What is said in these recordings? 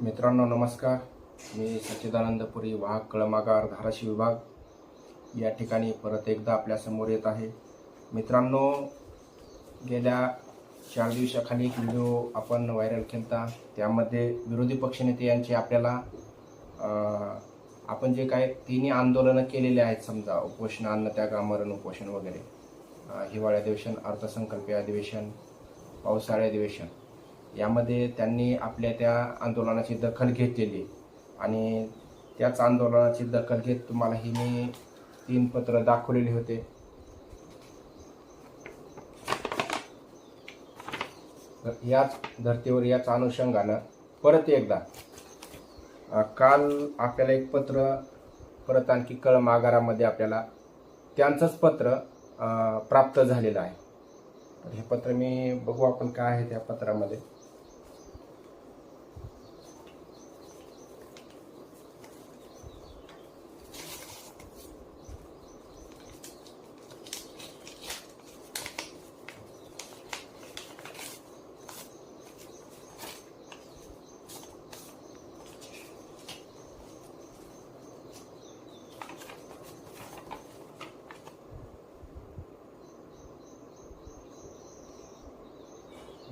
मित्रांनो नमस्कार. मी सच्चिदानंदपुरी वाहक कळमागार धाराशिव विभाग. या ठिकाणी परत एकदा आपल्यासमोर येत आहे. मित्रांनो गेल्या चार दिवसाखाली एक व्हिडिओ आपण व्हायरल केला त्यामध्ये विरोधी पक्षनेते यांचे आपल्याला आपण जे काय तिन्ही आंदोलनं केलेले आहेत समजा उपोषण अन्नत्याग आमरण उपोषण वगैरे हिवाळी अधिवेशन अर्थसंकल्पीय अधिवेशन पावसाळी अधिवेशन यामध्ये त्यांनी आपल्या त्या आंदोलनाची दखल घेतलेली. आणि त्याच आंदोलनाची दखल घेत तुम्हाला ही मी तीन पत्र दाखवलेले होते. याच धर्तीवर याच अनुषंगानं परत एकदा काल आपल्याला एक पत्र परत आणखी कळम आगारामध्ये आपल्याला त्यांचंच पत्र प्राप्त झालेलं आहे. तर हे पत्र मी बघू आपण काय आहे त्या पत्रामध्ये.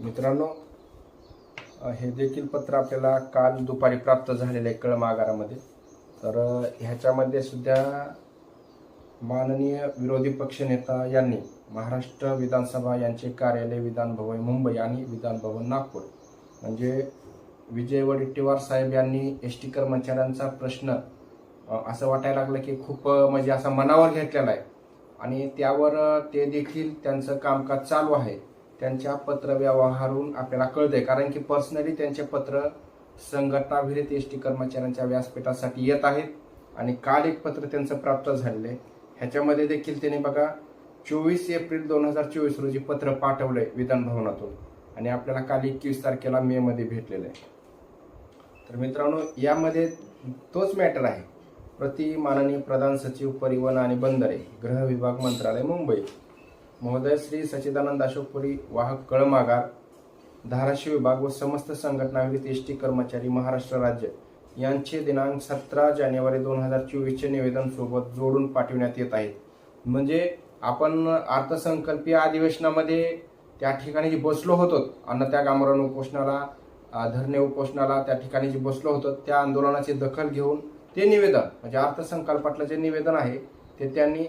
मित्रांनो हे देखील पत्र आपल्याला काल दुपारी प्राप्त झालेलं आहे कळमागारामध्ये तर ह्याच्यामध्ये सुद्धा माननीय विरोधी पक्षनेता यांनी महाराष्ट्र विधानसभा यांचे कार्यालय विधान भवन मुंबई आणि विधान भवन नागपूर. म्हणजे विजय वडेट्टीवार साहेब यांनी एस टी कर्मचाऱ्यांचा प्रश्न असं वाटायला लागलं की खूप म्हणजे असा मनावर घेतलेला आहे. आणि त्यावर ते देखील त्यांचं कामकाज चालू आहे. त्यांच्या पत्रव्यवहारून आपल्याला कळतंय. कारण की पर्सनली त्यांचे पत्र संघटनाविरहित एस टी कर्मचाऱ्यांच्या व्यासपीठासाठी येत आहेत आणि काल एक पत्र त्यांचं प्राप्त झालेलं आहे. ह्याच्यामध्ये देखील त्यांनी बघा चोवीस एप्रिल दोन हजार चोवीस रोजी पत्र पाठवलंय विधान भवनातून. आणि आपल्याला काल एकवीस तारखेला मे मध्ये भेटलेलं आहे. तर मित्रांनो यामध्ये तोच मॅटर आहे. प्रति माननीय प्रधान सचिव परिवहन आणि बंदरे गृह विभाग मंत्रालय मुंबई. महोदय श्री सच्चिदानंद अशोकपुरी वाहक कळमागार धाराशिव विभाग व समस्त संघटनाविरित एस टी कर्मचारी महाराष्ट्र राज्य यांचे दिनांक सतरा जानेवारी दोन हजार चोवीसचे निवेदन सोबत जोडून पाठविण्यात येत आहेत. म्हणजे आपण अर्थसंकल्पीय अधिवेशनामध्ये त्या ठिकाणी जे बसलो होतो अन्न त्या गामरण उपोषणाला धरणे उपोषणाला त्या ठिकाणी जे बसलो होतो त्या आंदोलनाची दखल घेऊन ते निवेदन म्हणजे अर्थसंकल्पातलं जे निवेदन आहे ते त्यांनी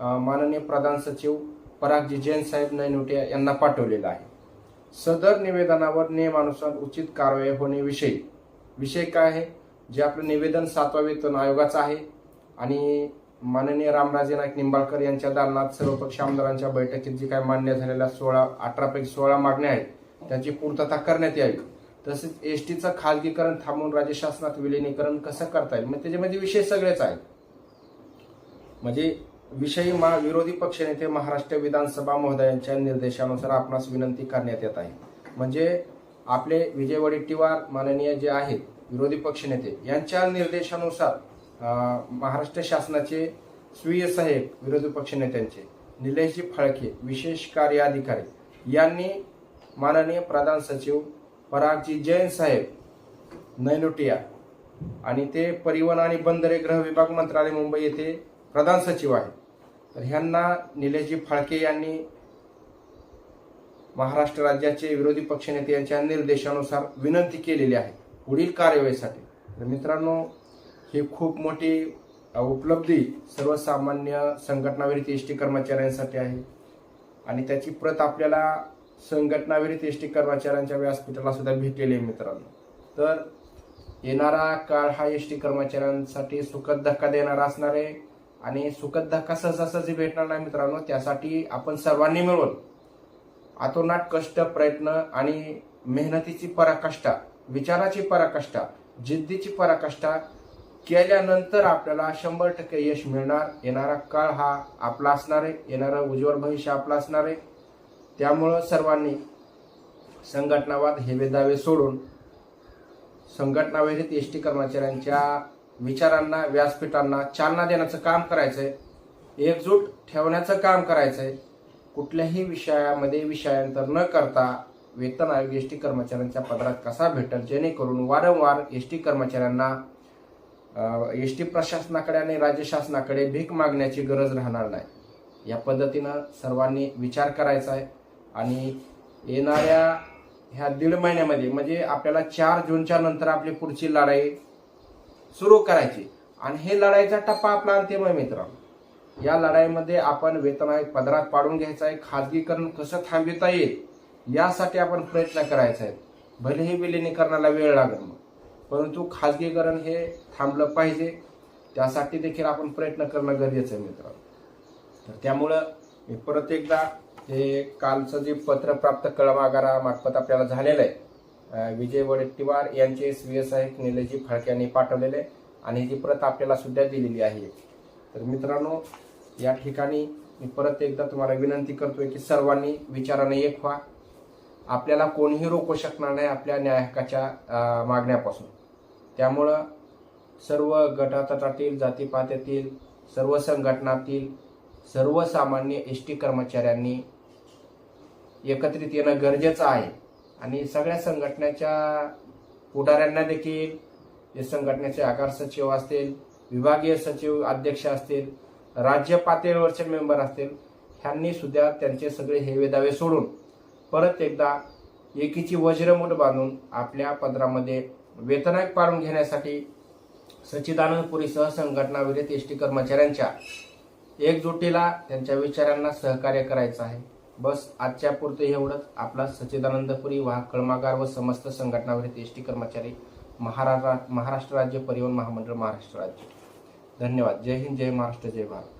माननीय प्रधान सचिव परागजी जैन साहेब नैनोटिया यांना पाठवलेलं आहे. सदर निवेदनावर नियमानुसार उचित कारवाई होण्याविषयी विषय काय आहे? जे आपलं निवेदन सातवा वेतन आयोगाचं आहे आणि माननीय रामराजे नाईक निंबाळकर यांच्या दालनात सर्वपक्ष आमदारांच्या बैठकीत जी काय मान्य झालेल्या सोळा अठरापैकी सोळा मागण्या आहेत त्याची पूर्तता करण्यात यावी. तसेच एस टीचं खाजगीकरण थांबवून राज्य शासनात विलिनीकरण कसं करता येईल? मग त्याच्यामध्ये विषय सगळेच आहेत. म्हणजे विषयी मा विरोधी पक्षनेते महाराष्ट्र विधानसभा महोदयांच्या निर्देशानुसार आपणास विनंती करण्यात येत आहे. म्हणजे आपले विजय वडेट्टीवार माननीय जे आहेत विरोधी पक्षनेते यांच्या निर्देशानुसार महाराष्ट्र शासनाचे स्वीय साहेब विरोधी पक्षनेत्यांचे निलेशजी फाळके विशेष कार्य अधिकारी यांनी माननीय प्रधान सचिव परागजी जैन साहेब नैनुटिया आणि ते परिवहन आणि बंदरे गृह विभाग मंत्रालय मुंबई येथे प्रधान सचिव आहेत. तर ह्यांना निलेशजी फाळके यांनी महाराष्ट्र राज्याचे विरोधी पक्षनेते यांच्या निर्देशानुसार विनंती केलेली आहे पुढील कार्यवाहीसाठी. तर मित्रांनो ही खूप मोठी उपलब्धी सर्वसामान्य संघटनाविरहित एस टी कर्मचाऱ्यांसाठी आहे. आणि त्याची प्रत आपल्याला संघटनाविरहित एस टी कर्मचाऱ्यांच्या व्यासपीठाला सुद्धा भेटलेली आहे मित्रांनो. तर येणारा काळ हा एस टी कर्मचाऱ्यांसाठी सुखद धक्का देणारा असणार आहे. आणि सुखद धक्का सहजासहजी भेटणार नाही मित्रांनो त्यासाठी आपण सर्वांनी मिळून आतोनाट कष्ट प्रयत्न आणि मेहनतीची पराकाष्ठा विचाराची पराकाष्ठा जिद्दीची पराकाष्ठा केल्यानंतर आपल्याला शंभर टक्के यश मिळणार. येणारा काळ हा आपला असणार आहे. येणारं उज्ज्वल भविष्य आपला असणार आहे. त्यामुळं सर्वांनी संघटनावाद हेवे दावे सोडून संघटनाविरहित एस टी कर्मचाऱ्यांच्या विचारांना व्यासपीठांना चालना देण्याचं काम करायचंय एकजूट ठेवण्याचं काम करायचंय. कुठल्याही विषयामध्ये विषयांतर न करता वेतन आयोग एस टी कर्मचाऱ्यांच्या पदरात कसा भेटेल? जेणेकरून वारंवार एस टी कर्मचाऱ्यांना एस टी प्रशासनाकडे आणि राज्य शासनाकडे भीक मागण्याची गरज राहणार नाही. या पद्धतीनं सर्वांनी विचार करायचा आहे आणि येणाऱ्या ह्या दीड महिन्यामध्ये म्हणजे आपल्याला चार जूनच्या नंतर आपली पुढची लढाई सुरू करायची. आणि हे लढाईचा टप्पा आपला अंतिम आहे मित्रांनो. या लढाईमध्ये आपण वेतन आयोग पदरात पाडून घ्यायचं आहे. खाजगीकरण कसं थांबविता येईल यासाठी आपण प्रयत्न करायचा आहे. भलेही विलिनीकरणाला वेळ लागेल मग परंतु खाजगीकरण हे थांबलं पाहिजे. त्यासाठी देखील आपण प्रयत्न करणं गरजेचं आहे मित्रांनो. तर त्यामुळं मी परत एकदा हे कालचं जे पत्र प्राप्त कळमागारामार्फत आपल्याला झालेलं आहे विजय वडेट्टीवार यांचे स्वीय साहेब निलजी फळक्यांनी फाळके यांनी पाठवलेले आहे आणि ही जी प्रत आपल्याला सुद्धा दिलेली आहे. तर मित्रांनो या ठिकाणी मी परत एकदा तुम्हाला विनंती करतोय की सर्वांनी विचाराने एक व्हा. आपल्याला कोणीही रोखू शकणार नाही आपल्या न्याय मागण्यापासून. त्यामुळं सर्व गटातटातील जातीपात्यातील सर्व संघटनातील सर्वसामान्य एस टी कर्मचाऱ्यांनी एकत्रित येणं गरजेचं आहे. आणि सगळ्या संघटनेच्या पुढाऱ्यांना देखील जे संघटनेचे आकार सचिव असतील विभागीय सचिव अध्यक्ष असतील राज्य पातळीवरचे मेंबर असतील ह्यांनी सुद्धा त्यांचे सगळे हेवे दावे सोडून परत एकदा एकीची वज्रमूठ बांधून आपल्या पदरामध्ये वेतनाक पाडून घेण्यासाठी सच्चिदानंदपुरी सहसंघटनाविरहित एस टी कर्मचाऱ्यांच्या एकजुटीला त्यांच्या विचारांना सहकार्य करायचं आहे. बस आजच्या पुरते एवढंच. आपला सच्चिदानंदपुरी वाहक कळमागार व समस्त संघटनावरील एस टी कर्मचारी महाराष्ट्र महाराष्ट्र राज्य परिवहन महामंडळ महाराष्ट्र राज्य. धन्यवाद. जय हिंद जय महाराष्ट्र जय भारत.